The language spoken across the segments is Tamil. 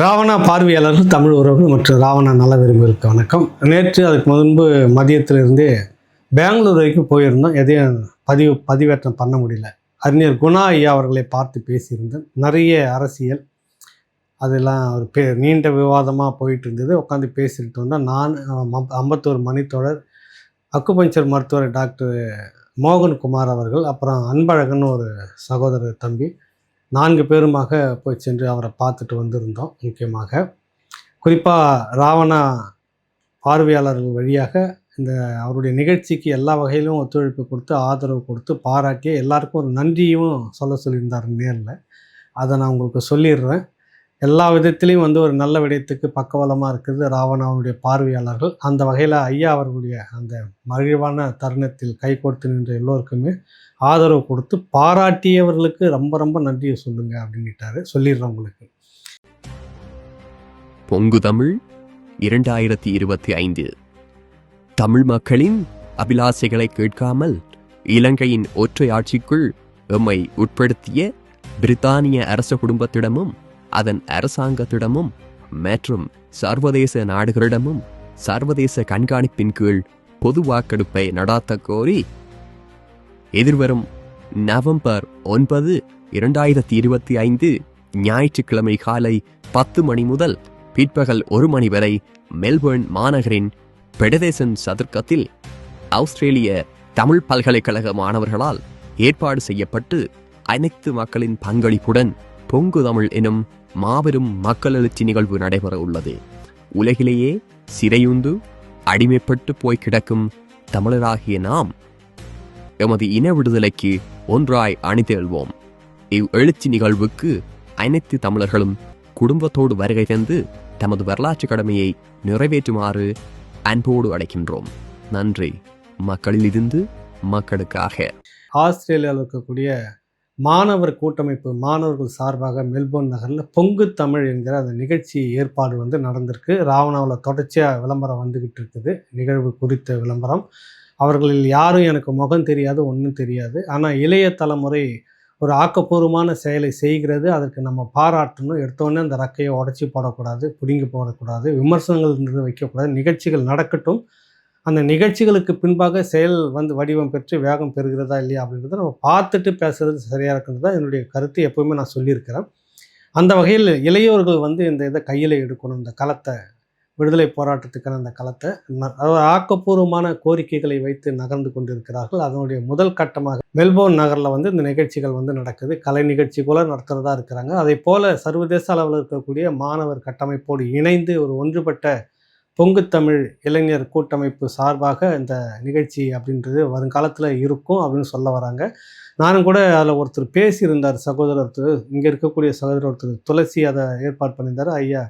ராவணா பார்வையாளர்கள் தமிழ் உறவுகள் மற்றும் ராவணா நல விரும்புகளுக்கு வணக்கம். நேற்று அதுக்கு முன்பு மதியத்திலிருந்தே பெங்களூர் வரைக்கும் போயிருந்தோம். எதையும் பதிவு பதிவேற்றம் பண்ண முடியல. அறிஞர் குணா ஐயா அவர்களை பார்த்து பேசியிருந்தேன். நிறைய அரசியல் அதெல்லாம் ஒரு பே நீண்ட விவாதமாக போயிட்டு இருந்தது உட்காந்து பேசிட்டு வந்தோம். நான் ஐம்பத்தோரு அம்பத்தூர் மணித்தொடர் அக்குபஞ்சர் மருத்துவர் டாக்டர் மோகன்குமார் அவர்கள் அப்புறம் அன்பழகன் ஒரு சகோதரர் தம்பி நான்கு பேருமாக போய் சென்று அவரை பார்த்துட்டு வந்திருந்தோம் முக்கியமாக. குறிப்பாக ராவணா பார்வையாளர்கள் வழியாக இந்த அவருடைய நிகழ்ச்சிக்கு எல்லா வகையிலும் ஒத்துழைப்பு கொடுத்து ஆதரவு கொடுத்து பாராட்டி எல்லாருக்கும் ஒரு நன்றியும் சொல்ல சொல்லியிருந்தார் நேரில். அதை நான் உங்களுக்கு சொல்லிடுறேன். எல்லா விதத்திலையும் வந்து ஒரு நல்ல விடயத்துக்கு பக்கவலமாக இருக்கிறது ராவணாவுடைய பார்வையாளர்கள். அந்த வகையில் ஐயா அவர்களுடைய அந்த மகிழ்வான தருணத்தில் கை கொடுத்து நின்ற எல்லோருக்குமே ஆதரவு கொடுத்து பாராட்டியவர்களுக்கு ரொம்ப ரொம்ப நன்றியை சொல்லுங்க அப்படின்னுட்டாரு. சொல்லிடுறேன் உங்களுக்கு. பொங்கு தமிழ் இரண்டாயிரத்தி இருபத்தி ஐந்து. தமிழ் மக்களின் அபிலாசைகளை கேட்காமல் இலங்கையின் ஒற்றை ஆட்சிக்குள் எம்மை உட்படுத்திய பிரித்தானிய அரச குடும்பத்திடமும் அதன் அரசாங்கத்திடமும் மற்றும் சர்வதேச நாடுகளிடமும் சர்வதேச கண்காணிப்பின் கீழ் பொது வாக்கெடுப்பை நடாத்த கோரி எதிர்வரும் நவம்பர் ஒன்பது இரண்டாயிரத்தி இருபத்தி ஐந்து ஞாயிற்றுக்கிழமை காலை பத்து மணி முதல் பிற்பகல் ஒரு மணி வரை மெல்பர்ன் மாநகரின் பெடதேசன் சதுர்க்கத்தில் ஆஸ்திரேலிய தமிழ் பல்கலைக்கழக மாணவர்களால் ஏற்பாடு செய்யப்பட்டு அனைத்து மக்களின் பங்களிப்புடன் பொங்கு தமிழ் எனும் மாபெரும் மக்கள் எழுச்சி நிகழ்வு நடைபெற உள்ளது. உலகிலேயே சிறையுந்து அடிமைப்பட்டு போய் கிடக்கும் தமிழராகிய நாம் எமது இன விடுதலைக்கு ஒன்றாய் அணிதேழ்வோம் இவ் எழுச்சி நிகழ்வுக்கு அனைத்து தமிழர்களும் குடும்பத்தோடு வருகை தந்து தமது வரலாற்று கடமையை நிறைவேற்றுமாறு அன்போடு அழைக்கின்றோம். நன்றி. மக்களிலிருந்து மக்களுக்காக. ஆஸ்திரேலியாவில் இருக்கக்கூடிய மாணவர் கூட்டமைப்பு மாணவர்கள் சார்பாக மெல்போர்ன் நகரில் பொங்கு தமிழ் என்கிற அந்த நிகழ்ச்சி ஏற்பாடு வந்து நடந்திருக்கு. ராவணாவில் தொடர்ச்சியாக விளம்பரம் வந்துக்கிட்டு இருக்குது. நிகழ்வு குறித்த விளம்பரம். அவர்களில் யாரும் எனக்கு முகம் தெரியாது ஒன்றும் தெரியாது. ஆனால் இளைய தலைமுறை ஒரு ஆக்கப்பூர்வமான செயலை செய்கிறது அதற்கு நம்ம பாராட்டணும். எடுத்தோடனே அந்த ரக்கையை உடச்சி போடக்கூடாது பிடுங்கி போடக்கூடாது விமர்சனங்கள் இருந்து வைக்கக்கூடாது. நிகழ்ச்சிகள் நடக்கட்டும். அந்த நிகழ்ச்சிகளுக்கு பின்பாக செயல் வந்து வடிவம் பெற்று வேகம் பெறுகிறதா இல்லையா அப்படின்றத நம்ம பார்த்துட்டு பேசுகிறது சரியாக இருக்கிறது தான் என்னுடைய கருத்து. எப்போவுமே நான் சொல்லியிருக்கிறேன். அந்த வகையில் இளையோர்கள் வந்து இந்த இதை கையில் எடுக்கணும் இந்த களத்தை விடுதலை போராட்டத்துக்கான அந்த களத்தை அதாவது ஆக்கப்பூர்வமான கோரிக்கைகளை வைத்து நகர்ந்து கொண்டிருக்கிறார்கள். அதனுடைய முதல் கட்டமாக மெல்போர்ன் நகரில் வந்து இந்த நிகழ்ச்சிகள் வந்து நடக்குது. கலை நிகழ்ச்சி கூட நடத்துகிறதா இருக்கிறாங்க. அதே போல் சர்வதேச அளவில் இருக்கக்கூடிய மாணவர் கட்டமைப்போடு இணைந்து ஒரு ஒன்றுபட்ட பொங்குத்தமிழ் இளைஞர் கூட்டமைப்பு சார்பாக இந்த நிகழ்ச்சி அப்படின்றது வருங்காலத்தில் இருக்கும் அப்படின்னு சொல்ல வராங்க. நானும் கூட அதில் ஒருத்தர் பேசியிருந்தார் சகோதரர் இங்கே இருக்கக்கூடிய சகோதரர் ஒருத்தர் துளசி அதை ஏற்பாடு பண்ணியிருந்தார். ஐயா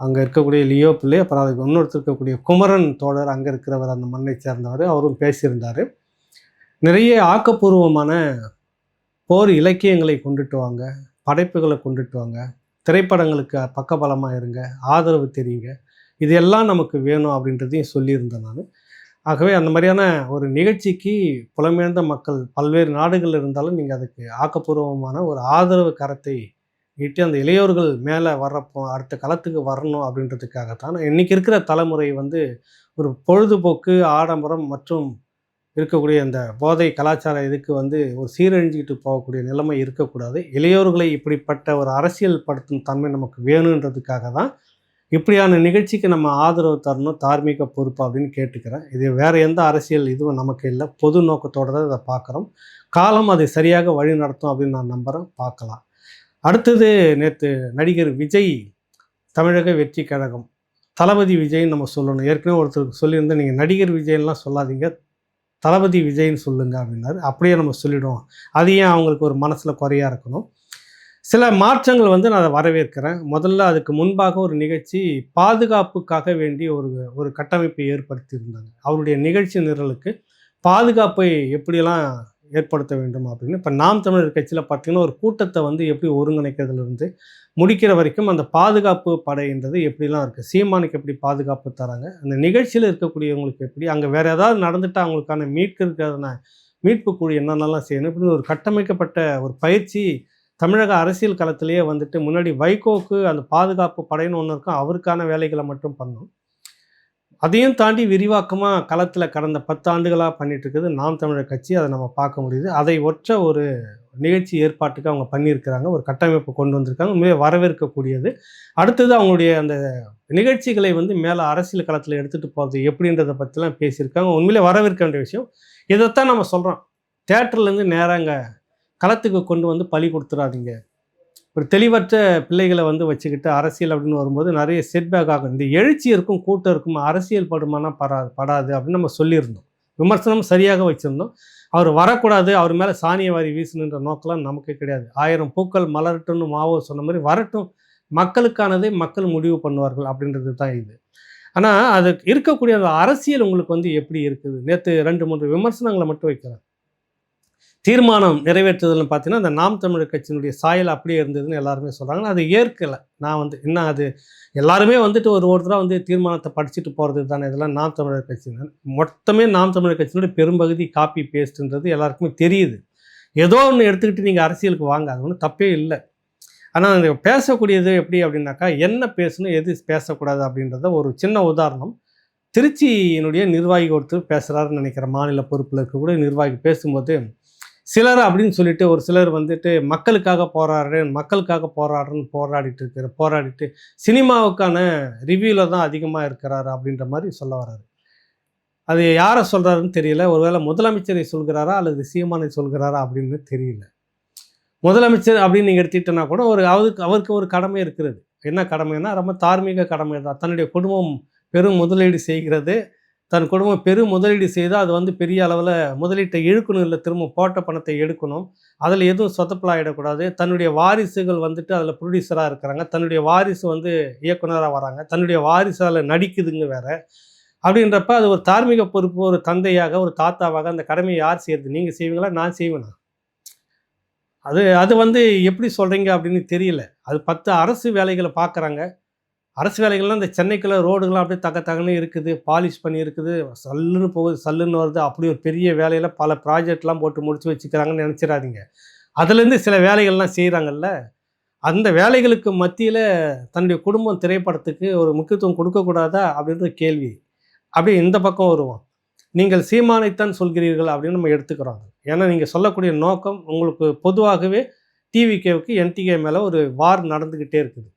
அங்கே இருக்கக்கூடிய லியோ பிள்ளை அப்புறம் அதுக்கு இன்னொருத்தர் இருக்கக்கூடிய குமரன் தோழர் அங்கே இருக்கிறவர் அந்த மண்ணை சேர்ந்தவர் அவரும் பேசியிருந்தார். நிறைய ஆக்கப்பூர்வமான போர் இலக்கியங்களை கொண்டுட்டு வாங்க படைப்புகளை கொண்டுட்டு வாங்க திரைப்படங்களுக்கு பக்கபலமாக இருங்க ஆதரவு தெரியுங்க. இது எல்லாம் நமக்கு வேணும் அப்படின்றதையும் சொல்லியிருந்தேன் நான். ஆகவே அந்த மாதிரியான ஒரு நிகழ்ச்சிக்கு புலம்பெயர்ந்த மக்கள் பல்வேறு நாடுகள் இருந்தாலும் நீங்கள் அதுக்கு ஆக்கப்பூர்வமான ஒரு ஆதரவு கரத்தை இட்டு அந்த இளையோர்கள் மேலே வர்றப்போ அடுத்த களத்துக்கு வரணும் அப்படின்றதுக்காகத்தான் இன்றைக்கி இருக்கிற தலைமுறை வந்து ஒரு பொழுதுபோக்கு ஆடம்பரம் மற்றும் இருக்கக்கூடிய அந்த போதை கலாச்சார இதுக்கு வந்து ஒரு சீரழிஞ்சிக்கிட்டு போகக்கூடிய நிலைமை இருக்கக்கூடாது. இளையோர்களை இப்படிப்பட்ட ஒரு அரசியல் படுத்தும் தன்மை நமக்கு வேணுன்றதுக்காக தான் இப்படியான நிகழ்ச்சிக்கு நம்ம ஆதரவு தரணும் தார்மீக பொறுப்பு அப்படின்னு கேட்டுக்கிறேன். இது வேறு எந்த அரசியல் இதுவும் நமக்கு இல்லை. பொது நோக்கத்தோடு தான் இதை பார்க்குறோம். காலம் அதை சரியாக வழி நடத்தும் அப்படின்னு நான் நம்புகிறேன் பார்க்கலாம். அடுத்தது நேற்று நடிகர் விஜய் தமிழக வெற்றி கழகம். தளபதி விஜய்ன்னு நம்ம சொல்லணும். ஏற்கனவே ஒருத்தருக்கு சொல்லியிருந்தேன் நீங்கள் நடிகர் விஜய்லாம் சொல்லாதீங்க. தளபதி விஜய்னு சொல்லுங்க அப்படின்னாரு. அப்படியே நம்ம சொல்லிவிடுவோம் அது ஏன் அவங்களுக்கு ஒரு மனசில் குறையாக இருக்கணும்? சில மாற்றங்கள் வந்து நான் அதை வரவேற்கிறேன். முதல்ல அதுக்கு முன்பாக ஒரு நிகழ்ச்சி பாதுகாப்புக்காக வேண்டி ஒரு ஒரு கட்டமைப்பை ஏற்படுத்தியிருந்தாங்க அவருடைய நிகழ்ச்சி நிரலுக்கு பாதுகாப்பை எப்படியெல்லாம் ஏற்படுத்த வேண்டும் அப்படின்னு. இப்போ நாம் தமிழர் கட்சியில் பார்த்திங்கன்னா ஒரு கூட்டத்தை வந்து எப்படி ஒருங்கிணைக்கிறதுலேருந்து முடிக்கிற வரைக்கும் அந்த பாதுகாப்பு படைன்றது எப்படிலாம் இருக்குது சீமானுக்கு எப்படி பாதுகாப்பு தராங்க? அந்த நிகழ்ச்சியில் இருக்கக்கூடியவங்களுக்கு எப்படி? அங்கே வேறு ஏதாவது நடந்துட்டால் அவங்களுக்கான மீட்கிறதுக்கான மீட்பு குழு என்னென்னலாம் செய்யணும்? இப்படி ஒரு கட்டமைக்கப்பட்ட ஒரு பயிற்சி தமிழக அரசியல் களத்திலேயே வந்துட்டு முன்னாடி வைகோக்கு அந்த பாதுகாப்பு படைன்னு ஒன்று இருக்கும். அவருக்கான வேலைகளை மட்டும் பண்ணும் அதையும் தாண்டி விரிவாக்கமாக களத்தில் கடந்த பத்து ஆண்டுகளாக இருக்குது நாம் தமிழர் கட்சி. அதை நம்ம பார்க்க முடியுது. அதை ஒற்ற ஒரு நிகழ்ச்சி ஏற்பாட்டுக்கு அவங்க பண்ணியிருக்கிறாங்க. ஒரு கட்டமைப்பு கொண்டு வந்திருக்காங்க. உண்மையிலே வரவேற்கக்கூடியது. அடுத்தது அவங்களுடைய அந்த நிகழ்ச்சிகளை வந்து மேலே அரசியல் களத்தில் எடுத்துகிட்டு போகிறது எப்படின்றத பற்றிலாம் பேசியிருக்காங்க. உண்மையிலே வரவேற்க வேண்டிய விஷயம். இதைத்தான் நம்ம சொல்கிறோம் தேட்டர்லேருந்து நேராங்க களத்துக்கு கொண்டு வந்து பழி கொடுத்துடாதீங்க ஒரு தெளிவற்ற பிள்ளைகளை வந்து வச்சுக்கிட்டு அரசியல் அப்படின்னு வரும்போது நிறைய செட்பேக் ஆகும். இந்த எழுச்சி இருக்கும் கூட்டம் இருக்கும் அரசியல் படுமானா படாது படாது அப்படின்னு நம்ம சொல்லியிருந்தோம். விமர்சனம் சரியாக வச்சுருந்தோம். அவர் வரக்கூடாது அவர் மேலே சாணிய வாரி வீசணுன்ற நோக்கெல்லாம் நமக்கு கிடையாது. ஆயிரம் பூக்கள் மலரட்டும்னு மாவோ சொன்ன மாதிரி வரட்டும் மக்களுக்கானதை மக்கள் முடிவு பண்ணுவார்கள் அப்படின்றது தான் இது. ஆனால் அது இருக்கக்கூடிய அந்த அரசியல் உங்களுக்கு வந்து எப்படி இருக்குது? நேற்று ரெண்டு மூன்று விமர்சனங்களை மட்டும் வைக்கிறேன். தீர்மானம் நிறைவேற்றுதல்னு பார்த்தீங்கன்னா அந்த நாம் தமிழர் கட்சியினுடைய சாயல் அப்படியே இருந்ததுன்னு எல்லாருமே சொல்கிறாங்க அது ஏற்கலை. நான் வந்து என்ன அது? எல்லாருமே வந்துட்டு ஒரு ஒருத்தராக வந்து தீர்மானத்தை படிச்சுட்டு போகிறது தானே இதெல்லாம் நாம் தமிழர் கட்சியினர் மொத்தமே நாம் தமிழர் கட்சியினுடைய பெரும்பகுதி காப்பி பேஸ்ட்ன்றது எல்லாருக்குமே தெரியுது. ஏதோ ஒன்று எடுத்துக்கிட்டு நீங்கள் அரசியலுக்கு வாங்க அது ஒன்றும் தப்பே இல்லை. ஆனால் அந்த பேசக்கூடியது எப்படி அப்படின்னாக்கா என்ன பேசணும் எது பேசக்கூடாது அப்படின்றத ஒரு சின்ன உதாரணம். திருச்சியினுடைய நிர்வாகி ஒருத்தர் பேசுகிறாருன்னு நினைக்கிற மாநில பொறுப்பில் இருக்கக்கூடிய நிர்வாகி பேசும்போது சிலர் அப்படின்னு சொல்லிட்டு ஒரு சிலர் வந்துட்டு மக்களுக்காக போராடுறேன் மக்களுக்காக போராடுறேன்னு போராடிட்டு இருக்கிற போராடிட்டு சினிமாவுக்கான ரிவ்யூவில் தான் அதிகமாக இருக்கிறாரு அப்படின்ற மாதிரி சொல்ல வர்றாரு. அது யாரை சொல்கிறாருன்னு தெரியல. ஒருவேளை முதலமைச்சரை சொல்கிறாரா அல்லது சீமானை சொல்கிறாரா அப்படின்னு தெரியல. முதலமைச்சர் அப்படின்னு நீங்கள் எடுத்துக்கிட்டோன்னா கூட ஒரு அவருக்கு அவருக்கு ஒரு கடமை இருக்கிறது. என்ன கடமைன்னா ரொம்ப தார்மீக கடமை தான் தன்னுடைய குடும்பம் பெரும் முதலீடு செய்கிறது. தன் குடும்பம் பெரும் முதலீடு செய்தால் அது வந்து பெரிய அளவில் முதலீட்டை இழுக்கணும் இல்லை திரும்ப போட்ட பணத்தை எடுக்கணும். அதில் எதுவும் சொத்தப்பலாகிடக்கூடாது தன்னுடைய வாரிசுகள் வந்துட்டு அதில் ப்ரொடியூசராக இருக்கிறாங்க. தன்னுடைய வாரிசு வந்து இயக்குனராக வராங்க. தன்னுடைய வாரிசு அதில் நடிக்குதுங்க வேற. அப்படின்றப்ப அது ஒரு தார்மீக பொறுப்பு ஒரு தந்தையாக ஒரு தாத்தாவாக அந்த கடமையை யார் செய்யறது? நீங்கள் செய்வீங்களா? நான் செய்வேனா? அது அது வந்து எப்படி சொல்கிறீங்க அப்படின்னு தெரியல. அது பத்து அரசு வேலைகளை பார்க்குறாங்க. அரசு வேலைகள்லாம் இந்த சென்னைக்குள்ள ரோடுகள்லாம் அப்படியே தக்க தகன்னு இருக்குது பாலிஷ் பண்ணி இருக்குது சல்லுன்னு போகுது சல்லுன்னு வருது. அப்படி ஒரு பெரிய வேலையில் பல ப்ராஜெக்ட்லாம் போட்டு முடிச்சு வச்சுக்கிறாங்கன்னு நினச்சிடாதீங்க. அதுலேருந்து சில வேலைகள்லாம் செய்கிறாங்கல்ல அந்த வேலைகளுக்கு மத்தியில் தன்னுடைய குடும்பம் திரைப்படத்துக்கு ஒரு முக்கியத்துவம் கொடுக்கக்கூடாதா அப்படின்ற கேள்வி. அப்படியே இந்த பக்கம் வருவோம். நீங்கள் சீமானைத்தான் சொல்கிறீர்கள் அப்படின்னு நம்ம எடுத்துக்கிறோம். ஏன்னா நீங்கள் சொல்லக்கூடிய நோக்கம் உங்களுக்கு பொதுவாகவே டிவிகேவுக்கு என்டிகே மேலே ஒரு வார் நடந்துக்கிட்டே இருக்குது.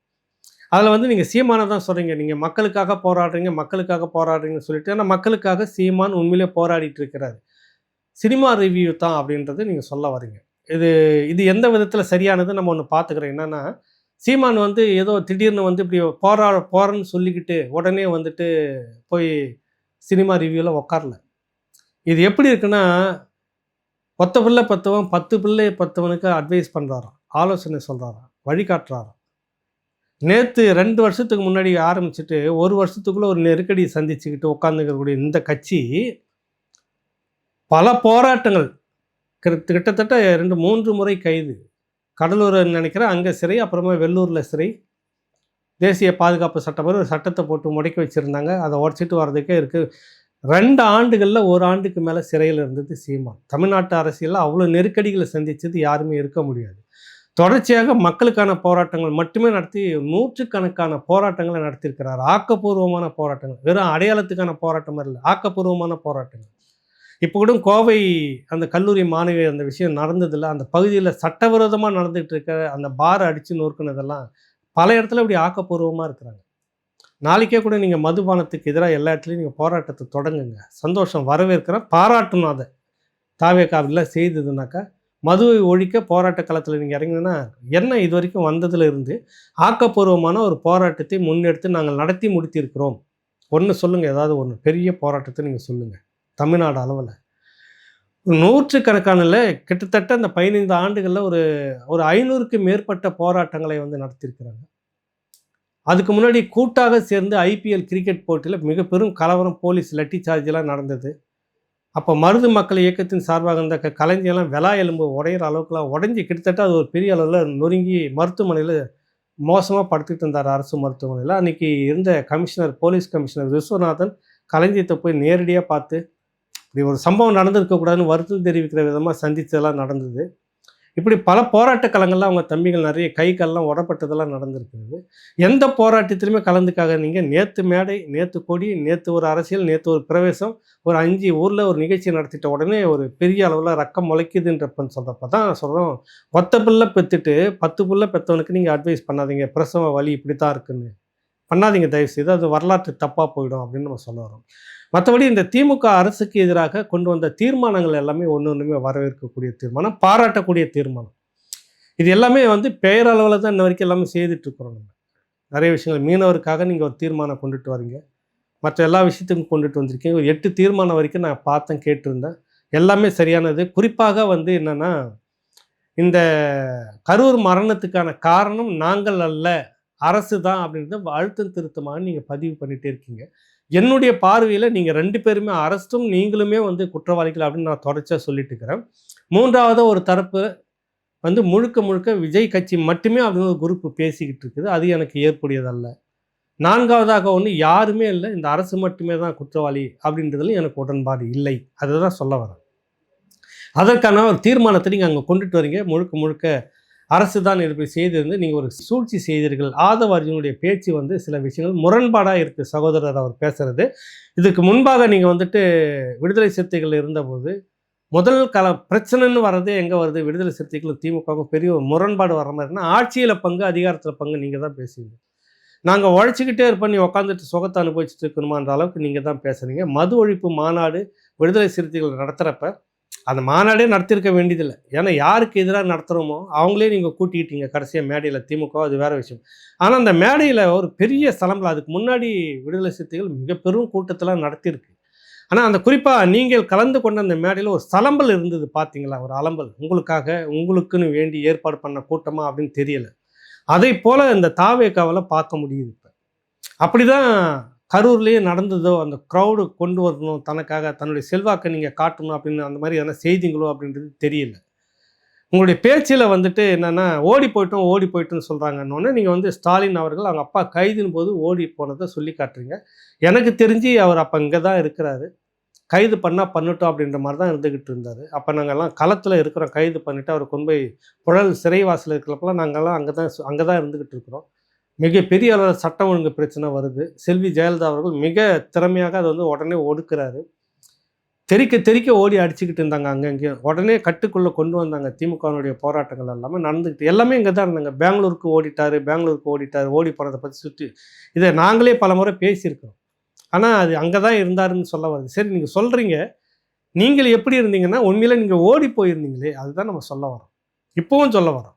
அதில் வந்து நீங்கள் சீமானை தான் சொல்கிறீங்க நீங்கள் மக்களுக்காக போராடுறீங்க மக்களுக்காக போராடுறீங்கன்னு சொல்லிட்டு ஆனால் மக்களுக்காக சீமான் உண்மையிலே போராடிட்டு இருக்கிறாரு. சினிமா ரிவ்யூ தான் அப்படின்றது நீங்கள் சொல்ல வரீங்க இது இது எந்த விதத்தில் சரியானது நம்ம ஒன்று பார்த்துக்கிறோம் என்னென்னா சீமான் வந்து ஏதோ திடீர்னு வந்து இப்படி போரா போகிறேன்னு சொல்லிக்கிட்டு உடனே வந்துட்டு போய் சினிமா ரிவ்யூவில் உக்காரல. இது எப்படி இருக்குன்னா ஒத்த பிள்ளை பத்துவன் பத்து பிள்ளை பத்துவனுக்கு அட்வைஸ் பண்ணுறாராம் ஆலோசனை சொல்கிறாராம் வழிகாட்டுறாராம். நேற்று ரெண்டு வருஷத்துக்கு முன்னாடி ஆரம்பிச்சுட்டு ஒரு வருஷத்துக்குள்ளே ஒரு நெருக்கடி சந்திச்சுக்கிட்டு உட்காந்துக்கக்கூடிய இந்த கட்சி பல போராட்டங்கள். கிட்ட- கிட்டத்தட்ட ரெண்டு மூன்று முறை கைது. கடலூர் நினைக்கிறேன் அங்கே சிறை அப்புறமா வெள்ளூரில் சிறை. தேசிய பாதுகாப்பு சட்டம் மாதிரி ஒரு சட்டத்தை போட்டு முடக்கி வச்சுருந்தாங்க. அதை உடச்சிட்டு வர்றதுக்கே இருக்குது ரெண்டு ஆண்டுகளில் ஒரு ஆண்டுக்கு மேலே சிறையில் இருந்தது சீமான். தமிழ்நாட்டு அரசியலில் அவ்வளோ நெருக்கடிகளை சந்தித்தது யாருமே இருக்க முடியாது. தொடர்ச்சியாக மக்களுக்கான போராட்டங்கள் மட்டுமே நடத்தி நூற்றுக்கணக்கான போராட்டங்களை நடத்தியிருக்கிறார். ஆக்கப்பூர்வமான போராட்டங்கள். வெறும் அடையாளத்துக்கான போராட்டம் இல்லை ஆக்கப்பூர்வமான போராட்டங்கள். இப்போ கூட கோவை அந்த கல்லூரி மாணவி அந்த விஷயம் நடந்ததில்ல அந்த பகுதியில் சட்டவிரோதமாக நடந்துகிட்டு இருக்கிற அந்த பாரை அடித்து நொறுக்குனதெல்லாம் பல இடத்துல இப்படி ஆக்கப்பூர்வமாக இருக்கிறாங்க. நாளைக்கே கூட நீங்கள் மதுபானத்துக்கு எதிராக எல்லா இடத்துலையும் நீங்கள் போராட்டத்தை தொடங்குங்க. சந்தோஷம் வரவேற்கிறேன். பாராட்டணும் அதை. தாவேக்காவில் செய்ததுனாக்கா மதுவை ஒழிக்க போராட்ட களத்தில் நீங்கள் இறங்கினா என்ன இது வரைக்கும் வந்ததுல இருந்து ஆக்கப்பூர்வமான ஒரு போராட்டத்தை முன்னெடுத்து நாங்கள் நடத்தி முடித்திருக்கிறோம். ஒன்று சொல்லுங்கள் ஏதாவது ஒன்று பெரிய போராட்டத்தை நீங்கள் சொல்லுங்கள் தமிழ்நாடு அளவில். நூற்றுக்கணக்கானல கிட்டத்தட்ட அந்த பதினைந்து ஆண்டுகளில் ஒரு ஒரு ஐநூறுக்கு மேற்பட்ட போராட்டங்களை வந்து நடத்தியிருக்கிறாங்க அதுக்கு முன்னாடி கூட்டாக சேர்ந்து ஐபிஎல் கிரிக்கெட் போட்டியில் மிக பெரும் கலவரம் போலீஸ் லட்டி சார்ஜெலாம் நடந்தது. அப்போ மருது மக்கள் இயக்கத்தின் சார்பாக இருந்த கலைஞர்லாம் விலா எலும்பு உடையிற அளவுக்குலாம் உடஞ்சி கிட்டத்தட்ட அது ஒரு பெரிய அளவில் நொறுங்கி மருத்துவமனையில் மோசமாக படுத்துக்கிட்டு இருந்தார் அரசு மருத்துவமனையில். அன்றைக்கி இருந்த கமிஷனர் போலீஸ் கமிஷனர் விஸ்வநாதன் கலைஞத்தை போய் நேரடியாக பார்த்து இப்படி ஒரு சம்பவம் நடந்திருக்கக்கூடாதுன்னு வருத்தம் தெரிவிக்கிற விதமாக சந்தித்ததெல்லாம் நடந்தது. இப்படி பல போராட்ட களங்களில் அவங்க தம்பிகள் நிறைய கை கால்லாம் உடப்பட்டதெல்லாம் நடந்திருக்குது எந்த போராட்டத்திலுமே கலந்துக்காக நீங்கள் நேற்று மேடை நேற்று கொடி நேற்று ஒரு அரசியல் நேற்று ஒரு பிரவேசம் ஒரு அஞ்சு ஊரில் ஒரு நிகழ்ச்சி நடத்திட்ட உடனே ஒரு பெரிய அளவில் ரக்கம் முளைக்குதுன்றப்பன்னு சொல்கிறப்ப தான் சொல்கிறோம் ஒத்த புல்ல பெற்றுட்டு பத்து புல்ல பெற்றவனுக்கு நீங்கள் அட்வைஸ் பண்ணாதீங்க. பிரசவ வலி இப்படி தான் இருக்குன்னு. பண்ணாதீங்க தயவுசெய்து. அது வரலாற்று தப்பாக போயிடும் அப்படின்னு நம்ம சொல்ல வரோம் மற்றபடி இந்த திமுக அரசுக்கு எதிராக கொண்டு வந்த தீர்மானங்கள் எல்லாமே ஒன்று ஒன்றுமே வரவேற்கக்கூடிய தீர்மானம் பாராட்டக்கூடிய தீர்மானம். இது எல்லாமே வந்து பெயரளவில் தான் இன்ன வரைக்கும் எல்லாமே செய்துட்ருக்குறோம் நம்ம. நிறைய விஷயங்கள் மீனவருக்காக நீங்கள் ஒரு தீர்மானம் கொண்டுட்டு வரீங்க. மற்ற எல்லா விஷயத்துக்கும் கொண்டுட்டு வந்திருக்கீங்க. ஒரு எட்டு தீர்மானம் வரைக்கும் நான் பார்த்தேன் கேட்டிருந்தேன். எல்லாமே சரியானது. குறிப்பாக வந்து என்னென்னா இந்த கரூர் மரணத்துக்கான காரணம் நாங்கள் அல்ல அரசு தான் அப்படின்றத அழுத்தம் திருத்தமாக நீங்கள் பதிவு பண்ணிகிட்டே இருக்கீங்க. என்னுடைய பார்வையில் நீங்கள் ரெண்டு பேருமே அரசும் நீங்களுமே வந்து குற்றவாளிகள் அப்படின்னு நான் தொடர்ச்சியாக சொல்லிட்டு இருக்கிறேன். மூன்றாவது ஒரு தரப்பு வந்து முழுக்க முழுக்க விஜய் கட்சி மட்டுமே அப்படின்னு ஒரு குரூப் பேசிக்கிட்டு இருக்குது. அது எனக்கு ஏற்புடையதல்ல. நான்காவதாக ஒன்று யாருமே இல்லை. இந்த அரசு மட்டுமே தான் குற்றவாளி அப்படின்றதுல எனக்கு உடன்பாடு இல்லை. அதை தான் சொல்ல வரேன். அதற்கான ஒரு தீர்மானத்தை நீங்கள் அங்கே கொண்டுட்டு வரீங்க. முழுக்க முழுக்க அரசு தான் இப்படி செய்திருந்து நீங்கள் ஒரு சூழ்ச்சி செய்தீர்கள். ஆதவ அர்ஜுனுடைய பேச்சு வந்து சில விஷயங்கள் முரண்பாடாக இருக்குது சகோதரர் அவர் பேசுறது. இதுக்கு முன்பாக நீங்கள் வந்துட்டு விடுதலை சிறுத்தைகள் இருந்தபோது முதல் கல பிரச்சனைன்னு வர்றதே எங்கே வருது? விடுதலை சிறுத்தைகளும் திமுகவும் பெரிய ஒரு முரண்பாடு வர மாதிரினா ஆட்சியில் பங்கு அதிகாரத்தில் பங்கு நீங்கள் தான் பேசுவீங்க. நாங்கள் உழைச்சிக்கிட்டே இருப்போம். நீ உட்காந்துட்டு சுகத்தை அனுபவிச்சுட்டு இருக்கணுமான்ற அளவுக்கு நீங்கள் தான் பேசுகிறீங்க மது ஒழிப்பு மாநாடு விடுதலை சிறுத்தைகள் நடத்துகிறப்ப அந்த மாநாடே நடத்திருக்க வேண்டியதில்லை. ஏன்னா யாருக்கு எதிராக நடத்துகிறோமோ அவங்களே நீங்கள் கூட்டிக்கிட்டீங்க கடைசியாக மேடையில் திமுக அது வேறு விஷயம். ஆனால் அந்த மேடையில் ஒரு பெரிய ஸ்தலம்ல அதுக்கு முன்னாடி விடுதலை சிறுத்தைகள் மிக பெரும் கூட்டத்தெல்லாம் நடத்தியிருக்கு. ஆனால் அந்த குறிப்பாக நீங்கள் கலந்து கொண்ட அந்த மேடையில் ஒரு சலம்பல் இருந்தது பார்த்தீங்களா ஒரு அலம்பல். உங்களுக்காக உங்களுக்குன்னு வேண்டி ஏற்பாடு பண்ண கூட்டமா அப்படின்னு தெரியலை. அதை போல் இந்த தாவேக்காவில் பார்க்க முடியுது இப்போ. அப்படி தான் கரூர்லேயே நடந்ததோ அந்த க்ரௌடு கொண்டு வரணும் தனக்காக தன்னுடைய செல்வாக்கை நீங்கள் காட்டணும் அப்படின்னு அந்த மாதிரி எதனா செய்திங்களோ அப்படின்றது தெரியல. உங்களுடைய பேச்சில் வந்துட்டு என்னென்னா ஓடி போயிட்டோம் ஓடி போயிட்டோம்னு சொல்கிறாங்கன்னொன்னே நீங்கள் வந்து ஸ்டாலின் அவர்கள் அவங்க அப்பா கைதின் போது ஓடி போனதை சொல்லி காட்டுறீங்க. எனக்கு தெரிஞ்சு அவர் அப்போ இங்கே தான் இருக்கிறாரு. கைது பண்ணால் பண்ணட்டும் அப்படின்ற மாதிரி தான் இருந்துக்கிட்டு இருந்தார். அப்போ நாங்கள்லாம் களத்தில் இருக்கிறோம் கைது பண்ணிவிட்டு அவர் கொண்டு போய் புழல் சிறைவாசல் இருக்கிறப்பெல்லாம் நாங்கள்லாம் அங்கே தான் அங்கே தான் இருந்துக்கிட்டு இருக்கிறோம். மிகப்பெரிய அளவில் சட்டம் ஒழுங்கு பிரச்சனை வருது. செல்வி ஜெயலலிதா அவர்கள் மிக திறமையாக அதை வந்து உடனே ஒடுக்கிறாரு. தெறிக்க தெறிக்க ஓடி அடிச்சுக்கிட்டு இருந்தாங்க அங்கங்கே உடனே கட்டுக்குள்ளே கொண்டு வந்தாங்க திமுகவினுடைய போராட்டங்கள் எல்லாமே நடந்துக்கிட்டு எல்லாமே இங்கே தான் இருந்தாங்க பெங்களூருக்கு ஓடிட்டார் பெங்களூருக்கு ஓடிட்டார் ஓடி போனதை பற்றி சுற்றி இதை நாங்களே பல முறை பேசியிருக்கிறோம். ஆனால் அது அங்கே தான் இருந்தாருன்னு சொல்ல வருது. சரி நீங்கள் சொல்கிறீங்க நீங்கள் எப்படி இருந்தீங்கன்னா உண்மையில் நீங்கள் ஓடி போயிருந்தீங்களே அதுதான் நம்ம சொல்ல வரோம் இப்போவும் சொல்ல வரோம்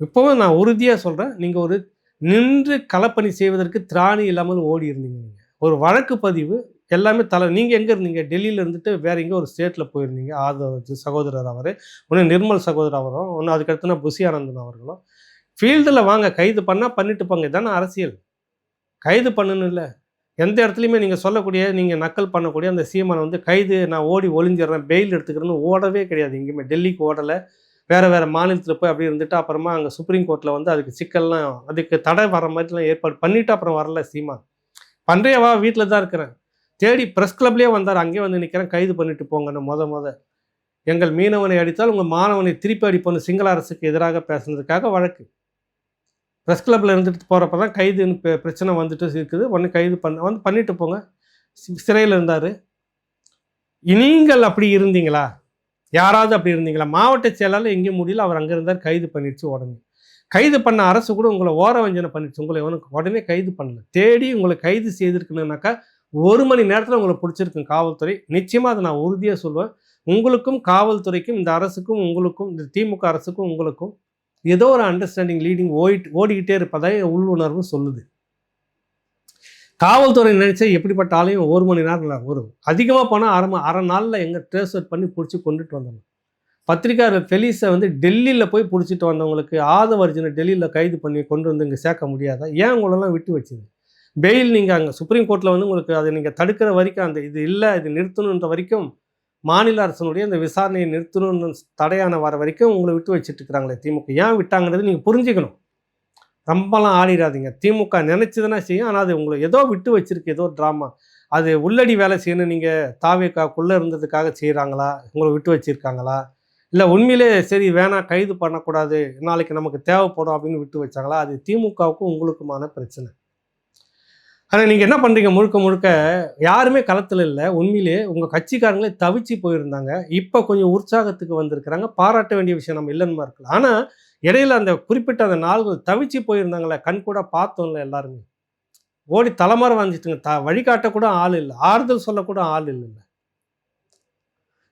இப்போவும் நான் உறுதியாக சொல்கிறேன் நீங்கள் ஒரு நின்று களப்பணி செய்வதற்கு திராணி இல்லாமல் ஓடி இருந்தீங்க நீங்கள் ஒரு வழக்கு பதிவு எல்லாமே தலை நீங்கள் எங்கே இருந்தீங்க? டெல்லியில் இருந்துட்டு வேற எங்கே ஒரு ஸ்டேட்டில் போயிருந்தீங்க. ஆதரவு சகோதரர் அவர் ஒன்று நிர்மல் சகோதரர் அவரும் ஒன்று அதுக்கடுத்துனா புசி ஆனந்தன் அவர்களும். ஃபீல்டில் வாங்க கைது பண்ணால் பண்ணிட்டு போங்க. இதான அரசியல். கைது பண்ணணும் இல்லை. எந்த இடத்துலையுமே நீங்கள் சொல்லக்கூடிய நீங்கள் நக்கல் பண்ணக்கூடிய அந்த சீமானை வந்து கைது நான் ஓடி ஒளிஞ்சிடுறேன் பெயில் எடுத்துக்கிறேன்னு ஓடவே கிடையாது. எங்கேயுமே டெல்லிக்கு ஓடலை. வேறு வேறு மாநிலத்தில் போய் அப்படி இருந்துட்டு அப்புறமா அங்கே சுப்ரீம் கோர்ட்டில் வந்து அதுக்கு சிக்கல்லாம் அதுக்கு தடை வர மாதிரிலாம் ஏற்பாடு பண்ணிவிட்டு அப்புறம் வரல சீமா. பண்றையவா வீட்டில் தான் இருக்கிறேன். தேடி ப்ரெஸ் கிளப்லேயே வந்தார். அங்கேயே வந்து நிற்கிறேன் கைது பண்ணிட்டு போங்கன்னு முத முத. எங்கள் மீனவனை அடித்தால் உங்கள் மாணவனை திருப்பி அடிப்போன்னு சிங்கள அரசுக்கு எதிராக பேசுனதுக்காக வழக்கு. ப்ரெஸ் கிளப்பில் இருந்துட்டு போகிறப்ப தான் கைதுன்னு பிரச்சனை வந்துட்டு இருக்குது. ஒன்று கைது பண்ண வந்து பண்ணிட்டு போங்க. சிறையில் இருந்தார். நீங்கள் அப்படி இருந்தீங்களா? யாராவது அப்படி இருந்தீங்களா? மாவட்ட செயலாளர் எங்கேயும் முடியல. அவர் அங்கே இருந்தார் கைது பண்ணிடுச்சு உடனே. கைது பண்ண அரசு கூட உங்களை ஓர வஞ்சனை பண்ணிடுச்சு உங்களை உனக்கு உடனே கைது பண்ணல. தேடி உங்களை கைது செய்திருக்கணுன்னாக்கா ஒரு மணி நேரத்தில் உங்களை பிடிச்சிருக்கும் காவல்துறை. நிச்சயமாக அதை நான் உறுதியாக சொல்லுவேன் உங்களுக்கும் காவல்துறைக்கும் இந்த அரசுக்கும் உங்களுக்கும் இந்த திமுக அரசுக்கும் உங்களுக்கும் ஏதோ ஒரு அண்டர்ஸ்டாண்டிங் லீடிங் ஓடி ஓடிக்கிட்டே இருப்பதாக உள்ளுணர்வு சொல்லுது. காவல்துறை நினைச்சா எப்படிப்பட்ட ஆலையும் ஒரு மணி நேரம் ஒரு அதிகமாக போனால் அரை ம- அரை நாளில் எங்கே ட்ரேஸ் அவுட் பண்ணி பிடிச்சி கொண்டுட்டு வந்தோம் பத்திரிக்கையாளர் ஃபெலிஸை வந்து டெல்லியில் போய் பிடிச்சிட்டு வந்தவங்களுக்கு ஆதவர்ஜனை டெல்லியில் கைது பண்ணி கொண்டு வந்து இங்கே சேர்க்க முடியாதா? ஏன் உங்களெல்லாம் விட்டு வச்சுது பெயில் நீங்கள் அங்கே சுப்ரீம் கோர்ட்டில் வந்து உங்களுக்கு அதை நீங்கள் தடுக்கிற வரைக்கும் அந்த இது இல்லை இது நிறுத்தணுன்ற வரைக்கும் மாநில அரசனுடைய அந்த விசாரணையை நிறுத்தணும்னு தடையான வர வரைக்கும் உங்களை விட்டு வச்சுட்டு இருக்கிறாங்களே திமுக. ஏன் விட்டாங்கிறது நீங்கள் புரிஞ்சுக்கணும். ரொம்பலாம் ஆடிடாதீங்க திமுக நினைச்சதுன்னா செய்யும். ஆனால் அது உங்களை ஏதோ விட்டு வச்சிருக்கு. ஏதோ ட்ராமா அது உள்ளடி வேலை செய்யணும். நீங்கள் தாவேக்காக்குள்ளே இருந்ததுக்காக செய்கிறாங்களா உங்களை விட்டு வச்சிருக்காங்களா? இல்லை உண்மையிலே சரி வேணாம் கைது பண்ணக்கூடாது. நாளைக்கு நமக்கு தேவைப்படும் அப்படின்னு விட்டு வச்சாங்களா? அது திமுகவுக்கும் உங்களுக்குமான பிரச்சனை. ஆனால் நீங்கள் என்ன பண்ணுறீங்க முழுக்க முழுக்க யாருமே களத்தில் இல்லை. உண்மையிலே உங்கள் கட்சிக்காரங்களே தவிச்சு போயிருந்தாங்க. இப்போ கொஞ்சம் உற்சாகத்துக்கு வந்திருக்கிறாங்க. பாராட்ட வேண்டிய விஷயம் நம்ம இல்லைன்னு இருக்கலாம் ஆனால் இடையில அந்த குறிப்பிட்ட அந்த நாள்கள் தவிச்சு போயிருந்தாங்களே கண் கூட பார்த்தோம்ல எல்லாருமே. ஓடி தலைமறை வந்துட்டுங்க த வழிகாட்ட கூட ஆள் இல்லை. ஆறுதல் சொல்லக்கூட ஆள் இல்லைல்ல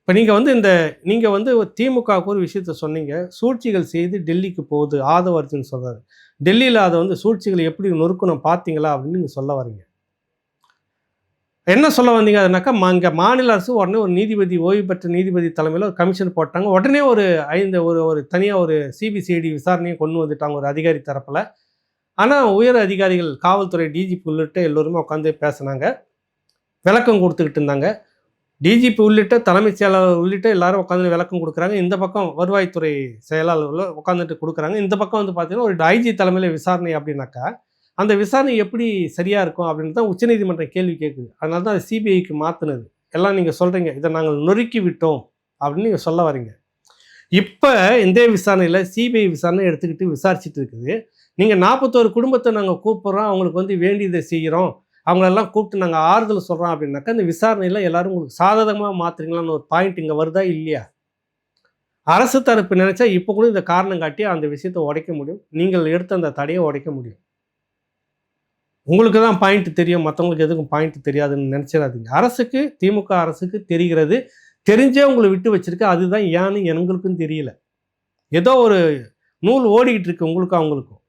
இப்போ நீங்கள் வந்து இந்த நீங்கள் வந்து திமுகவுக்கு ஒரு விஷயத்த சொன்னீங்க. சூழ்ச்சிகள் செய்து டெல்லிக்கு போகுது. ஆதவ அர்ஜுன் சொல்கிறாரு டெல்லியில் அதை வந்து சூழ்ச்சிகளை எப்படி நொறுக்கணும் பார்த்தீங்களா அப்படின்னு நீங்கள் சொல்ல வரீங்க. என்ன சொல்ல வந்தீங்க அதுனாக்கா மா- மாநில அரசு உடனே ஒரு நீதிபதி ஓய்வு பெற்ற நீதிபதி தலைமையில் ஒரு கமிஷன் போட்டாங்க. உடனே ஒரு ஐந்து ஒரு ஒரு தனியாக ஒரு சிபிசிஐடி விசாரணையை கொண்டு வந்துட்டாங்க ஒரு அதிகாரி தரப்பில். ஆனால் உயர் அதிகாரிகள் காவல்துறை டிஜிபி உள்ளிட்ட எல்லோருமே உட்காந்து பேசுனாங்க. விளக்கம் கொடுத்துக்கிட்டு இருந்தாங்க. டிஜிபி உள்ளிட்ட தலைமைச் செயலாளர் உள்ளிட்ட எல்லாரும் உட்காந்து விளக்கம் கொடுக்குறாங்க. இந்த பக்கம் வருவாய்த்துறை செயலாளர்கள் உட்காந்துட்டு கொடுக்குறாங்க. இந்த பக்கம் வந்து பார்த்தீங்கன்னா ஒரு ஐஜி தலைமையில் விசாரணை அப்படின்னாக்கா அந்த விசாரணை எப்படி சரியாக இருக்கும் அப்படின்னு தான் உச்சநீதிமன்றம் கேள்வி கேட்குது. அதனால தான் அது சிபிஐக்கு மாற்றினது எல்லாம் நீங்கள் சொல்கிறீங்க இதை நாங்கள் நொறுக்கி விட்டோம் அப்படின்னு நீங்கள் சொல்ல வரீங்க. இப்போ இந்த விசாரணையில் சிபிஐ விசாரணை எடுத்துக்கிட்டு விசாரிச்சுட்டு இருக்குது. நீங்கள் நாற்பத்தோரு குடும்பத்தை நாங்கள் கூப்பிட்றோம். அவங்களுக்கு வந்து வேண்டியதை செய்கிறோம் அவங்களெல்லாம் கூப்பிட்டு நாங்கள் ஆறுதல் சொல்கிறோம் அப்படின்னாக்கா இந்த விசாரணையில் எல்லாரும் உங்களுக்கு சாதகமாக மாற்றுறீங்களான்னு ஒரு பாயிண்ட் இங்கே வருதா இல்லையா? அரசு தரப்பு நினச்சா இப்போ கூட இந்த காரணம் காட்டி அந்த விஷயத்தை உடைக்க முடியும். நீங்கள் எடுத்த அந்த தடையை உடைக்க முடியும். உங்களுக்கு தான் பாயிண்ட் தெரியும். மற்றவங்களுக்கு எதுக்கும் பாயிண்ட் தெரியாதுன்னு நினச்சிடாதீங்க. அரசுக்கு திமுக அரசுக்கு தெரிகிறது. தெரிஞ்சே உங்களை விட்டு வச்சுருக்கு. அதுதான் ஏன்னு எங்களுக்கும் தெரியல. ஏதோ ஒரு நூல் ஓடிக்கிட்டு இருக்கு உங்களுக்கும் அவங்களுக்கும்.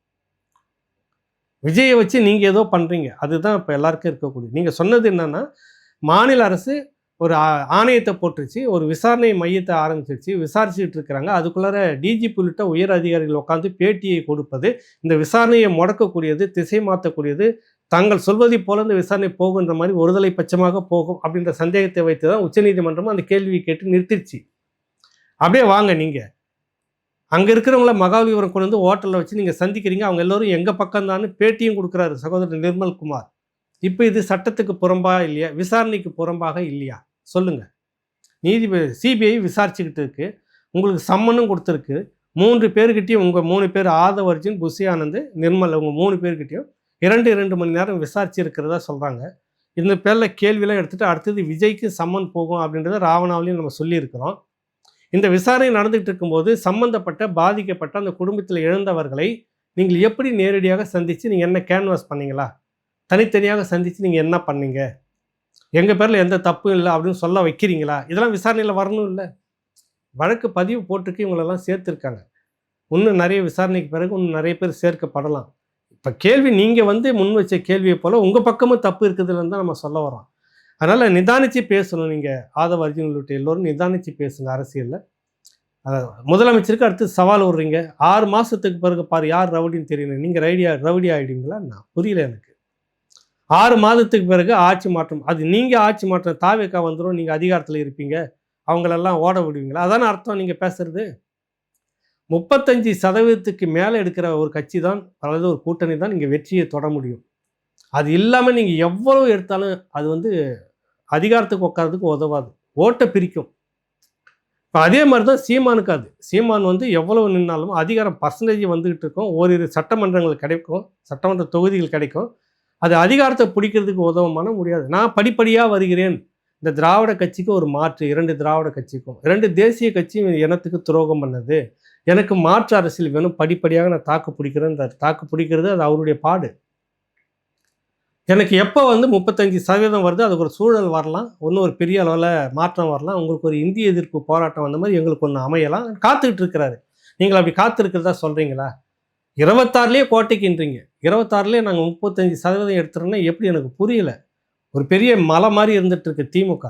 விஜயை வச்சு நீங்கள் ஏதோ பண்ணுறீங்க அதுதான் இப்போ எல்லாருக்கும் இருக்கக்கூடிய. நீங்கள் சொன்னது என்னென்னா மாநில அரசு ஒரு ஆ- ஆணையத்தை போட்டுருச்சு. ஒரு விசாரணை மையத்தை ஆரம்பிச்சிருச்சு. விசாரிச்சுட்டு இருக்கிறாங்க. அதுக்குள்ளார டிஜிபி உள்ளிட்ட உயர் அதிகாரிகள் உட்காந்து பேட்டியை கொடுப்பது இந்த விசாரணையை முடக்கக்கூடியது திசை மாற்றக்கூடியது தாங்கள் சொல்வதை போல இந்த விசாரணை போகுன்ற மாதிரி ஒருதலை பட்சமாக போகும் அப்படின்ற சந்தேகத்தை வைத்து தான் உச்சநீதிமன்றமும் அந்த கேள்வியை கேட்டு நிறுத்திடுச்சு. அப்படியே வாங்க நீங்கள் அங்கே இருக்கிறவங்கள மகாபலிபுரம் கொண்டு வந்து ஹோட்டலில் வச்சு நீங்கள் சந்திக்கிறீங்க. அவங்க எல்லோரும் எங்கள் பக்கம்தான்னு பேட்டியும் கொடுக்குறாரு சகோதரர் நிர்மல் குமார். இப்போ இது சட்டத்துக்கு புறம்பாக இல்லையா? விசாரணைக்கு புறம்பாக இல்லையா? சொல்லுங்கள் நீதிபதி சிபிஐ விசாரிச்சுக்கிட்டு இருக்கு. உங்களுக்கு சம்மனும் கொடுத்துருக்கு. மூன்று பேர்கிட்டையும் உங்கள் மூணு பேர் ஆதவர்ஜின் புஷி ஆனந்த் நிர்மல் உங்கள் மூணு பேர்கிட்டையும் இரண்டு இரண்டு மணி நேரம் விசாரிச்சு இருக்கிறதா சொல்கிறாங்க இந்த பேரில் கேள்வியெல்லாம் எடுத்துகிட்டு அடுத்தது விஜய்க்கு சம்மன் போகும் அப்படின்றத ராவணாவிலையும் நம்ம சொல்லியிருக்கிறோம். இந்த விசாரணை நடந்துகிட்டு இருக்கும்போது சம்பந்தப்பட்ட பாதிக்கப்பட்ட அந்த குடும்பத்தில் இழந்தவர்களை நீங்கள் எப்படி நேரடியாக சந்தித்து நீங்கள் என்ன கேன்வாஸ் பண்ணீங்களா? தனித்தனியாக சந்தித்து நீங்கள் என்ன பண்ணீங்க? எங்கள் பேரில் எந்த தப்பும் இல்லை அப்படின்னு சொல்ல வைக்கிறீங்களா? இதெல்லாம் விசாரணையில் வரணும் இல்லை? வழக்கு பதிவு போட்டுக்கு இவங்களெல்லாம் சேர்த்துருக்காங்க. இன்னும் நிறைய விசாரணைக்கு பிறகு இன்னும் நிறைய பேர் சேர்க்கப்படலாம். இப்போ கேள்வி நீங்கள் வந்து முன் வச்ச கேள்வியை போல் உங்கள் பக்கமும் தப்பு இருக்குதுன்னு தான் நம்ம சொல்ல வரோம் அதனால் நிதானித்து பேசணும் நீங்கள் ஆதவ அர்ஜுன்களுடைய எல்லோரும் நிதானித்து பேசுங்க அரசியலில். அதாவது முதலமைச்சருக்கு அடுத்து சவால் விடுறீங்க. ஆறு மாதத்துக்கு பிறகு பாரு யார் ரவுடின்னு தெரியல. நீங்கள் ரைடியா ரவுடி ஆகிடுவீங்களா நான் புரியல எனக்கு. ஆறு மாதத்துக்கு பிறகு ஆட்சி மாற்றம். அது நீங்கள் ஆட்சி மாற்றம் தாவேக்கா வந்துடும் நீங்கள் அதிகாரத்தில் இருப்பீங்க. அவங்களெல்லாம் ஓட விடுவீங்களா? அதானே அர்த்தம் நீங்கள் பேசுகிறது முப்பத்தஞ்சு சதவீதத்துக்கு மேலே எடுக்கிற ஒரு கட்சி தான் அல்லது ஒரு கூட்டணி தான் நீங்கள் வெற்றியை தொட முடியும். அது இல்லாமல் நீங்கள் எவ்வளவு எடுத்தாலும் அது வந்து அதிகாரத்துக்கு உட்காரதுக்கு உதவாது. ஓட்டை பிரிக்கும். இப்போ அதே மாதிரி தான் சீமானுக்கு அது. சீமான் வந்து எவ்வளவு நின்னாலும் அதிகாரம் பர்சன்டேஜ் வந்துக்கிட்டு இருக்கும். ஓரிரு சட்டமன்றங்கள் கிடைக்கும். சட்டமன்ற தொகுதிகள் கிடைக்கும். அது அதிகாரத்தை பிடிக்கிறதுக்கு உதவமான முடியாது. நான் படிப்படியாக வருகிறேன். இந்த திராவிட கட்சிக்கு ஒரு மாற்று இரண்டு திராவிட கட்சிக்கும். இரண்டு தேசிய கட்சியும் இனத்துக்கு துரோகம் பண்ணது. எனக்கு மாற்று அரசியல் வேணும் படிப்படியாக நான் தாக்கு பிடிக்கிறேன். அந்த தாக்கு பிடிக்கிறது அது அவருடைய பாடு. எனக்கு எப்போ வந்து முப்பத்தஞ்சு சதவீதம் வருது அதுக்கு ஒரு சூழல் வரலாம். ஒன்றும் ஒரு பெரிய அளவில் மாற்றம் வரலாம். உங்களுக்கு ஒரு இந்திய எதிர்ப்பு போராட்டம் வந்த மாதிரி எங்களுக்கு ஒன்று அமையலாம். காத்துக்கிட்டு இருக்கிறாரு. நீங்கள் அப்படி காத்திருக்கிறதா சொல்கிறீங்களா இருபத்தாறுலேயே கோட்டைக்குன்றீங்க. இருபத்தாறுலேயே நாங்கள் முப்பத்தஞ்சு சதவீதம் எடுத்துறோன்னா எப்படி எனக்கு புரியல? ஒரு பெரிய மலை மாதிரி இருந்துகிட்ருக்கு திமுக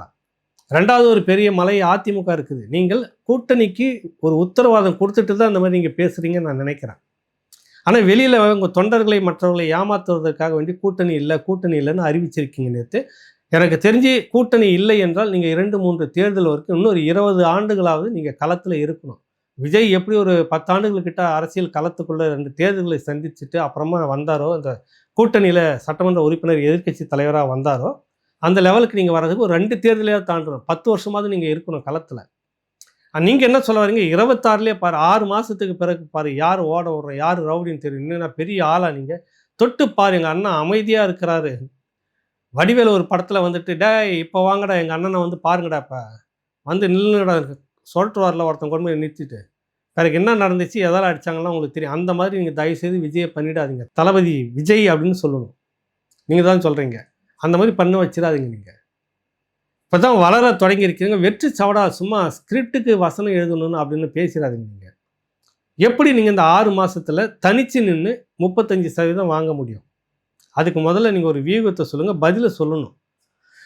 ரெண்டாவது ஒரு பெரிய மலை அதிமுக இருக்குது. நீங்கள் கூட்டணிக்கு ஒரு உத்தரவாதம் கொடுத்துட்டு தான் அந்த மாதிரி நீங்கள் பேசுகிறீங்கன்னு நான் நினைக்கிறேன். ஆனால் வெளியில் உங்கள் தொண்டர்களை மற்றவர்களை ஏமாத்துவதற்காக வேண்டி கூட்டணி இல்லை கூட்டணி இல்லைன்னு அறிவிச்சிருக்கீங்க நேற்று எனக்கு தெரிஞ்சு கூட்டணி இல்லை என்றால் நீங்கள் இரண்டு மூன்று தேர்தல் வரைக்கும் இன்னொரு இருபது ஆண்டுகளாவது நீங்கள் களத்தில் இருக்கணும். விஜய் எப்படி ஒரு பத்தாண்டுகள்கிட்ட அரசியல் களத்துக்குள்ளே ரெண்டு தேர்தல்களை சந்திச்சுட்டு அப்புறமா வந்தாரோ அந்த கூட்டணியில் சட்டமன்ற உறுப்பினர் எதிர்க்கட்சி தலைவராக வந்தாரோ அந்த லெவலுக்கு நீங்கள் வர்றதுக்கு ஒரு ரெண்டு தேர்தலையாக தாண்டணும். பத்து வருஷமாவது நீங்கள் இருக்கணும் களத்தில். நீங்கள் என்ன சொல்ல வரீங்க இருபத்தாறுலேயே பாரு ஆறு மாதத்துக்கு பிறகு பாரு யார் ஓட ஓடுற யார் ரவுடின்னு தெரியும். இன்னும் பெரிய ஆளாக நீங்கள் தொட்டு பாரு எங்கள் அண்ணன் அமைதியாக இருக்கிறாரு. வடிவேலு ஒரு படத்தில் வந்துட்டு டே இப்போ வாங்கடா எங்கள் அண்ணனை வந்து பாருங்கடா இப்போ. வந்து நில்லுங்கடா சொல்லிட்டு வரல ஒருத்தன் கொண்டு போய் நிறுத்திட்டு. பிறகு என்ன நடந்துச்சு எதால் அடித்தாங்கலாம் உங்களுக்கு தெரியும். அந்த மாதிரி நீங்கள் தயவுசெய்து விஜயை பண்ணிடாதீங்க. தளபதி விஜய் அப்படின்னு சொல்லணும். நீங்கள் தான் சொல்கிறீங்க அந்த மாதிரி பண்ண வச்சிடாதீங்க நீங்கள் இப்போ தான் வளர தொடங்கியிருக்கீங்க வெற்றி சவடா சும்மா ஸ்கிரிப்டுக்கு வசனம் எழுதணும்னு அப்படின்னு பேசிடாதீங்க நீங்கள் எப்படி நீங்கள் இந்த ஆறு மாதத்தில் தனித்து நின்று முப்பத்தஞ்சு சதவீதம் வாங்க முடியும்? அதுக்கு முதல்ல நீங்கள் ஒரு வியூகத்தை சொல்லுங்கள் பதிலை சொல்லணும்.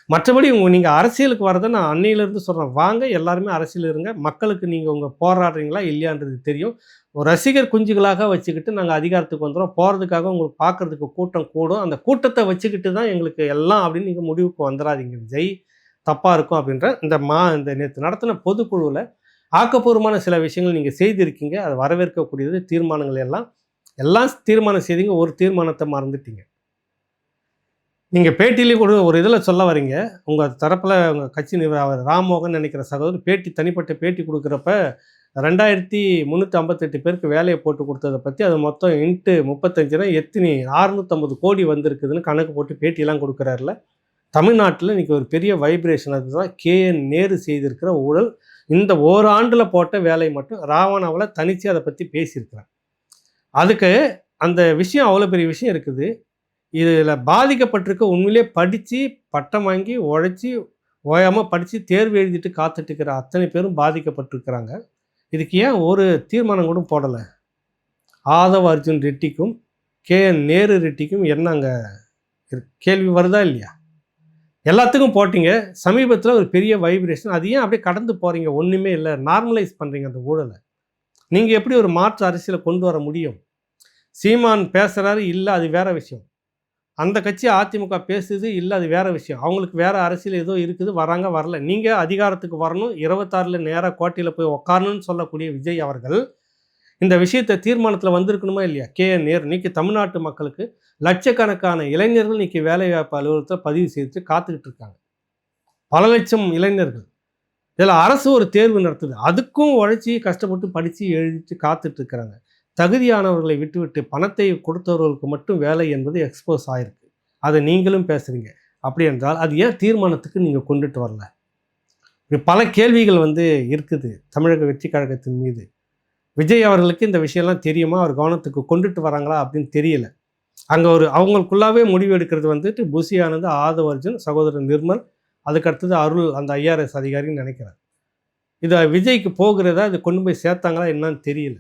மற்றபடி உங்கள் நீங்கள் அரசியலுக்கு வரதை நான் அன்னையிலேருந்து சொல்கிறேன் வாங்க எல்லாருமே அரசியல் இருங்க. மக்களுக்கு நீங்கள் உங்கள் போராடுறீங்களா இல்லையான்றது தெரியும். ஒரு ரசிகர் குஞ்சுகளாக வச்சுக்கிட்டு நாங்கள் அதிகாரத்துக்கு வந்துடும் போகிறதுக்காக உங்களுக்கு பார்க்கறதுக்கு கூட்டம் கூடும். அந்த கூட்டத்தை வச்சுக்கிட்டு தான் எங்களுக்கு எல்லாம் அப்படின்னு நீங்கள் முடிவுக்கு வந்துடாதீங்க விஜய் தப்பாக இருக்கும் அப்படின்ற இந்த மா இந்த நேற்று நடத்தின பொதுக்குழுவில் ஆக்கப்பூர்வமான சில விஷயங்கள் நீங்கள் செய்திருக்கீங்க. அது வரவேற்கக்கூடியது தீர்மானங்கள் எல்லாம் எல்லாம் தீர்மானம் செய்தீங்க. ஒரு தீர்மானத்தை மறந்துட்டீங்க. நீங்கள் பேட்டியிலே கூட ஒரு இதில் சொல்ல வரீங்க. உங்கள் தரப்பில் உங்கள் கட்சி நிர்வாக அவர் ராம்மோகன் நினைக்கிற சகோதரர் பேட்டி தனிப்பட்ட பேட்டி கொடுக்குறப்ப ரெண்டாயிரத்தி முந்நூற்றி ஐம்பத்தெட்டு பேருக்கு வேலையை போட்டு கொடுத்ததை பற்றி அது மொத்தம் இன்ட்டு முப்பத்தஞ்சுனா எத்தனை அறுநூற்றம்பது கோடி வந்திருக்குதுன்னு கணக்கு போட்டு பேட்டியெல்லாம் கொடுக்குறாருல. தமிழ்நாட்டில் இன்றைக்கி ஒரு பெரிய வைப்ரேஷன் அதுதான் கேஎன் நேரு செய்திருக்கிற ஊழல். இந்த ஓராண்டில் போட்ட வேலை மட்டும் ராவணாவில் தனித்து அதை பற்றி பேசியிருக்கிறேன் அதுக்கு அந்த விஷயம் அவ்வளோ பெரிய விஷயம் இருக்குது. இதில் பாதிக்கப்பட்டிருக்க உண்மையிலே படித்து பட்டம் வாங்கி உழைச்சி ஓயாமல் படித்து தேர்வு எழுதிட்டு காத்துட்டு இருக்கிற அத்தனை பேரும் பாதிக்கப்பட்டிருக்கிறாங்க. இதுக்கு ஏன் ஒரு தீர்மானம் கூட போடலை? ஆதவ அர்ஜுன் ரெட்டிக்கும் கே. என். நேரு ரெட்டிக்கும் என்ன அங்கே கேள்வி வருதா இல்லையா? எல்லாத்துக்கும் போட்டீங்க. சமீபத்தில் ஒரு பெரிய வைப்ரேஷன் அது ஏன் அப்படியே கடந்து போகிறீங்க ஒன்றுமே இல்லை. நார்மலைஸ் பண்ணுறீங்க அந்த ஊழலை. நீங்கள் எப்படி ஒரு மாற்று அரசியலை கொண்டு வர முடியும்? சீமான் பேசுகிறாரு இல்லை அது வேற விஷயம். அந்த கட்சி அதிமுக பேசுது இல்லை அது வேற விஷயம். அவங்களுக்கு வேறு அரசியல் ஏதோ இருக்குது வராங்க வரல. நீங்கள் அதிகாரத்துக்கு வரணும் இருபத்தாறில் நேராக கோட்டையில் போய் உக்காரணும்னு சொல்லக்கூடிய விஜய் அவர்கள் இந்த விஷயத்தை தீர்மானத்தில் வந்திருக்கணுமா இல்லையா? கே. என். நேரு இன்னைக்கு தமிழ்நாட்டு மக்களுக்கு லட்சக்கணக்கான இளைஞர்கள் இன்னைக்கு வேலைவாய்ப்பு அலுவலகத்தில் பதிவு செய்து காத்துக்கிட்டு இருக்காங்க. பல லட்சம் இளைஞர்கள். இதில் அரசு ஒரு தேர்வு நடத்துது. அதுக்கும் உழைச்சி கஷ்டப்பட்டு படித்து எழுதிட்டு காத்துட்டு இருக்கிறாங்க. தகுதியானவர்களை விட்டுவிட்டு பணத்தை கொடுத்தவர்களுக்கு மட்டும் வேலை என்பது எக்ஸ்போஸ் ஆயிருக்கு. அதை நீங்களும் பேசுகிறீங்க அப்படி என்றால் அது ஏன் தீர்மானத்துக்கு நீங்கள் கொண்டுட்டு வரல? இப்படி பல கேள்விகள் வந்து இருக்குது தமிழக வெற்றி கழகத்தின் மீது. விஜய் அவர்களுக்கு இந்த விஷயம்லாம் தெரியுமா? அவர் கவனத்துக்கு கொண்டுட்டு வராங்களா அப்படின்னு தெரியல. அங்கே ஒரு அவங்களுக்குள்ளாவே முடிவு எடுக்கிறது வந்துட்டு புசியானது ஆதவர்ஜன் அர்ஜுன் சகோதரர் நிர்மல் அதுக்கு அடுத்தது அருள் அந்த ஐஆர்எஸ் அதிகாரின்னு நினைக்கிறார். இதை விஜய்க்கு போகிறதா இது கொண்டு போய் சேர்த்தாங்களா என்னன்னு தெரியல.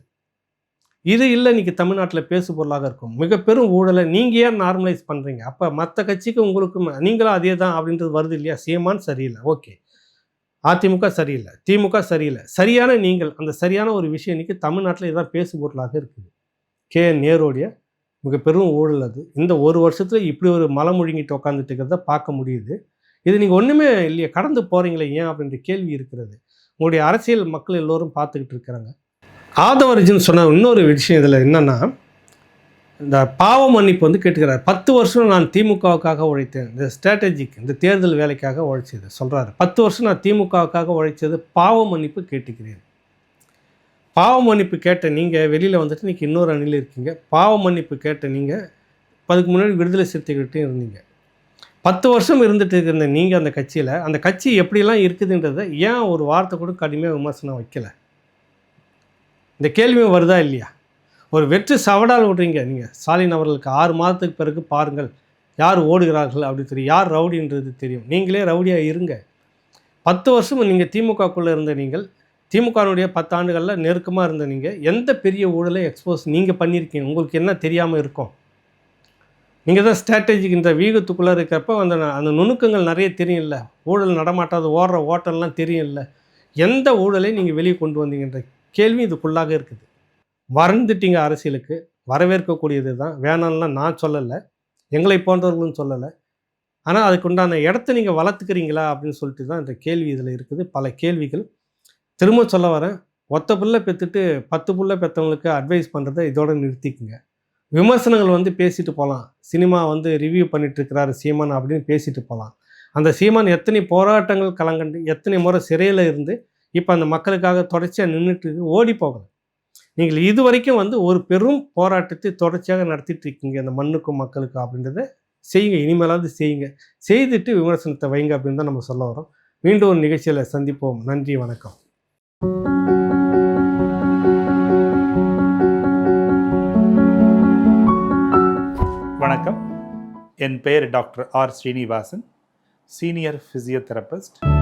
இது இல்லை இன்றைக்கி தமிழ்நாட்டில் பேசு பொருளாக இருக்கும். மிக பெரும் ஊழலை நீங்கள் ஏன் நார்மலைஸ் பண்ணுறீங்க அப்போ மற்ற கட்சிக்கு உங்களுக்கும் நீங்களும் அதே தான் அப்படின்றது வருது இல்லையா? சீமான் சரியில்லை. ஓகே. அதிமுக சரியில்லை. திமுக சரியில்லை. சரியான நீங்கள் அந்த சரியான ஒரு விஷயம் இன்னைக்கு தமிழ்நாட்டில் இதுதான் பேசு பொருளாக இருக்குது. கே. நேருடைய மிக பெரும் ஊழல் அது. இந்த ஒரு வருஷத்தில் இப்படி ஒரு மலை முழுங்கிட்டு உட்காந்துட்டு இருக்கிறத பார்க்க முடியுது. இது நீங்கள் ஒன்றுமே இல்லையே கடந்து போகிறீங்களே ஏன் அப்படின்ற கேள்வி இருக்கிறது. உங்களுடைய அரசியல் மக்கள் எல்லோரும் பார்த்துக்கிட்டு இருக்கிறாங்க. ஆதவர்ஜின்னு சொன்ன இன்னொரு விஷயம் இதில் என்னன்னா இந்த பாவ மன்னிப்பு வந்து கேட்டுக்கிறார். பத்து வருஷம் நான் திமுகவுக்காக உழைத்தேன். இந்த ஸ்ட்ராட்டஜிக் இந்த தேர்தல் வேலைக்காக உழைச்சது. சொல்கிறாரு பத்து வருஷம் நான் திமுகவுக்காக உழைச்சது பாவ மன்னிப்பு கேட்டுக்கிறேன். பாவ மன்னிப்பு கேட்ட நீங்கள் வெளியில் வந்துட்டு இன்றைக்கி இன்னொரு அணியில் இருக்கீங்க. பாவ மன்னிப்பு கேட்ட நீங்கள் அதுக்கு முன்னாடி விடுதலை சிறுத்தைகள்கிட்டையும் இருந்தீங்க. பத்து வருஷம் இருந்துட்டு இருந்த நீங்கள் அந்த கட்சியில் அந்த கட்சி எப்படிலாம் இருக்குதுன்றதை ஏன் ஒரு வார்த்தை கூட கடுமையாக விமர்சனம் வைக்கல? இந்த கேள்வியும் வருதா இல்லையா? ஒரு வெற்று சவடால் விடுறீங்க நீங்கள் ஸ்டாலின் அவர்களுக்கு ஆறு மாதத்துக்கு பிறகு பாருங்கள் யார் ஓடுகிறார்கள் அப்படி தெரியும். யார் ரவுடின்றது தெரியும். நீங்களே ரவுடியாக இருங்க. பத்து வருஷம் நீங்கள் திமுகக்குள்ளே இருந்த நீங்கள் திமுகனுடைய பத்தாண்டுகளில் நெருக்கமாக இருந்த நீங்கள் எந்த பெரிய ஊழலை எக்ஸ்போஸ் நீங்கள் பண்ணியிருக்கீங்க? உங்களுக்கு என்ன தெரியாமல் இருக்கும்? நீங்கள் தான் ஸ்ட்ராட்டஜிக் இந்த வீகத்துக்குள்ளே இருக்கிறப்ப அந்த அந்த நுணுக்கங்கள் நிறைய தெரியும் இல்லை ஊழல் நடமாட்டாது ஓடுற ஓட்டம்லாம் இல்லை எந்த ஊழலை நீங்கள் வெளியே கொண்டு வந்தீங்கன்ற கேள்வி இதுக்குள்ளாக இருக்குது. வறந்துட்டீங்க அரசியலுக்கு வரவேற்கக்கூடியது தான். வேணாம்லாம் நான் சொல்லலை. எங்களை போன்றவர்களும் சொல்லலை. ஆனால் அதுக்கு உண்டான இடத்த நீங்கள் வளர்த்துக்கிறீங்களா அப்படின்னு சொல்லிட்டு தான் இந்த கேள்வி இதில் இருக்குது. பல கேள்விகள். திரும்ப சொல்ல வரேன். ஒத்த புள்ள பெற்றுட்டு பத்து புள்ள பெற்றவங்களுக்கு அட்வைஸ் பண்ணுறதை இதோட நிறுத்திக்குங்க. விமர்சனங்கள் வந்து பேசிட்டு போகலாம் சினிமா வந்து ரிவ்யூ பண்ணிட்டுருக்கிறாரு சீமான் அப்படின்னு பேசிட்டு போகலாம் அந்த சீமான் எத்தனை போராட்டங்கள் கலங்கண்டு எத்தனை முறை சிறையில் இருந்து இப்போ அந்த மக்களுக்காக தொடர்ச்சியாக நின்றுட்டு ஓடி போகல நீங்கள் இது வரைக்கும் வந்து ஒரு பெரும் போராட்டத்தை தொடர்ச்சியாக நடத்திட்டு இருக்கீங்க அந்த மண்ணுக்கும் மக்களுக்கும் அப்படின்றத செய்யுங்க. இனிமேலாவது செய்யுங்க. செய்துட்டு விமர்சனத்தை வைங்க அப்படின்னு தான் நம்ம சொல்ல வரோம். மீண்டும் ஒரு நிகழ்ச்சியில் சந்திப்போம். நன்றி வணக்கம். வணக்கம். என் பெயர் doctor R Srinivasan senior physiotherapist.